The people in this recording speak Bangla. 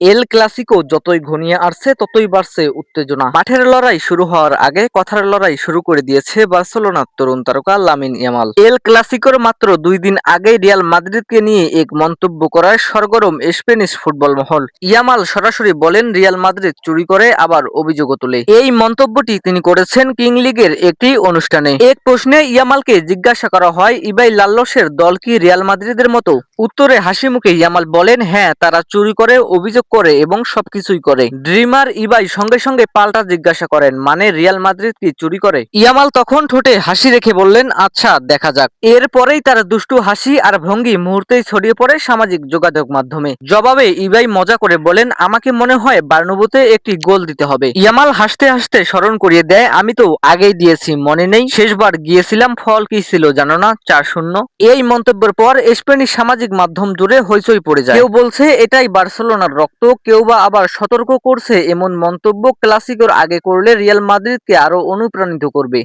এল ক্লাসিকো যতই ঘনিয়ে আসছে, ততই বাড়ছে উত্তেজনা। মাঠের লড়াই শুরু হওয়ার আগে কথার লড়াই শুরু করে দিয়েছে বার্সেলোনার তরুণ তারকা লামিন ইয়ামাল। এল ক্লাসিকোর মাত্র দুই দিন আগেই রিয়াল মাদ্রিদকে নিয়ে এক মন্তব্য করায় সরগরম স্পেনিশ ফুটবল মহল। ইয়ামাল সরাসরি বলেন, রিয়াল মাদ্রিদ চুরি করে আবার অভিযোগও তোলে। এই মন্তব্যটি তিনি করেছেন কিং লিগের একটি অনুষ্ঠানে। এক প্রশ্নে ইয়ামালকে জিজ্ঞাসা করা হয়, ইবাই লাল্লসের দল কি রিয়াল মাদ্রিদের মতো? উত্তরে হাসি মুখে ইয়ামাল বলেন হ্যাঁ তারা চুরি করে অভিযোগ করে এবং সবকিছুই করে। ড্রিমার ইবাই সঙ্গে সঙ্গে পাল্টা জিজ্ঞাসা করেন মানে রিয়াল মাদ্রিদ কি চুরি করে? ইয়ামাল তখন ঠোঁটে হাসি রেখে বললেন আচ্ছা দেখা যাক। এরপরেই তার দুষ্টু হাসি আর ভঙ্গি মুহূর্তেই ছড়িয়ে পড়ে সামাজিক যোগাযোগ মাধ্যমে। জবাবে ইবাই মজা করে বলেন, আমাকে মনে হয় বার্নবুতে একটি গোল দিতে হবে। ইয়ামাল হাসতে হাসতে স্মরণ করিয়ে দেয়, আমি তো আগেই দিয়েছি, মনে নেই। শেষবার গিয়েছিলাম, ফল কি ছিল জানো না? চার শূন্য। এই মন্তব্যের পর স্পেনিশ সামাজিক মাধ্যম জুড়ে হইচই পড়ে যায়। কেউ বলছে, এটাই বার্সেলোনার রক্ত। কেউ বা আবার সতর্ক করছে এমন মন্তব্য ক্লাসিকোর আগে করলে রিয়াল মাদ্রিদকে আরও অনুপ্রাণিত করবে।